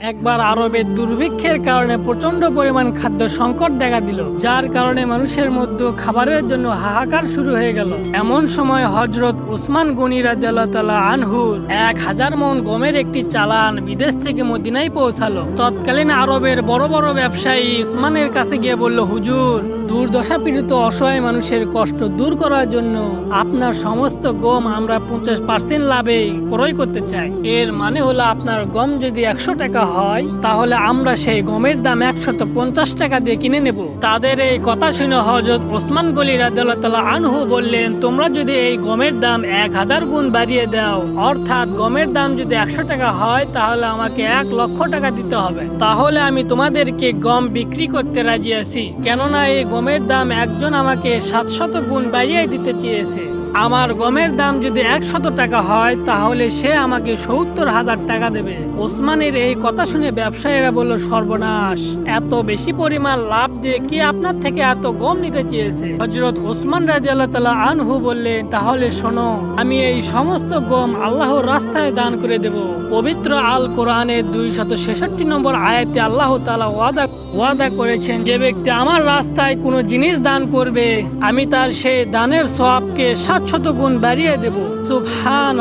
একবার আরবে দুর্ভিক্ষের কারণে প্রচণ্ড পরিমাণ খাদ্য সংকট দেখা দিল, যার কারণে মানুষের মধ্যে খাবারের জন্য হাহাকার শুরু হয়ে গেল। এমন সময় হজরত উসমান গনি রাজাল্লাহ আনহুর এক হাজার মন গমের একটি চালান বিদেশ থেকে মদিনায় পৌঁছালো। তৎকালীন আরবের বড় বড় ব্যবসায়ী উসমানের কাছে গিয়ে বলল, হুজুর দুর্দশা পীড়িত অসহায় মানুষের কষ্ট দূর করার জন্য আপনার সমস্ত গম আমরা পঞ্চাশ পার্সেন্ট লাভে ক্রয় করতে চাই। এর মানে হলো আপনার গম যদি একশো টাকা হয়, তাহলে আমরা সেই গমের দাম একশত পঞ্চাশ টাকা দিয়ে কিনে নেব। তাদের এই কথা শুনে হজরত ওসমান গলি রাদিয়াল্লাহু আনহু বললেন, তোমরা যদি এই গমের দাম এক হাজার গুণ বাড়িয়ে দাও, অর্থাৎ গমের দাম যদি একশো টাকা হয়, তাহলে আমাকে এক লক্ষ টাকা দিতে হবে। তাহলে আমি তোমাদেরকে গম বিক্রি করতে রাজি আছি। কেননা এই গমের দাম একজন আমাকে সাতশত গুণ বাড়িয়ে দিতে চেয়েছে। আমার গমের দাম যদি একশত টাকা হয়, তাহলে সে আমাকে সত্তর হাজার টাকা দেবে। ওসমানের এই কথা শুনে ব্যবসায়ীরা বলল, সর্বনাশ, এত বেশি পরিমাণ লাভ দিয়ে কি আপনার থেকে এত গম নিতে চেয়েছে? হজরত ওসমান রাজি আল্লাহ তালা আনহু বললেন, তাহলে শোনো, আমি এই সমস্ত গম আল্লাহর রাস্তায় দান করে দেব। পবিত্র আল কোরআনের দুই শত ছেষট্টি নম্বর আয়াতে আল্লাহ তালা ওয়াদা ওয়াদা করেছেন, যে ব্যক্তি আমার রাস্তায় কোনো জিনিস দান করবে, আমি তার সেই দানের সবকে সাতশত গুণ বাড়িয়ে দেব। সুবহান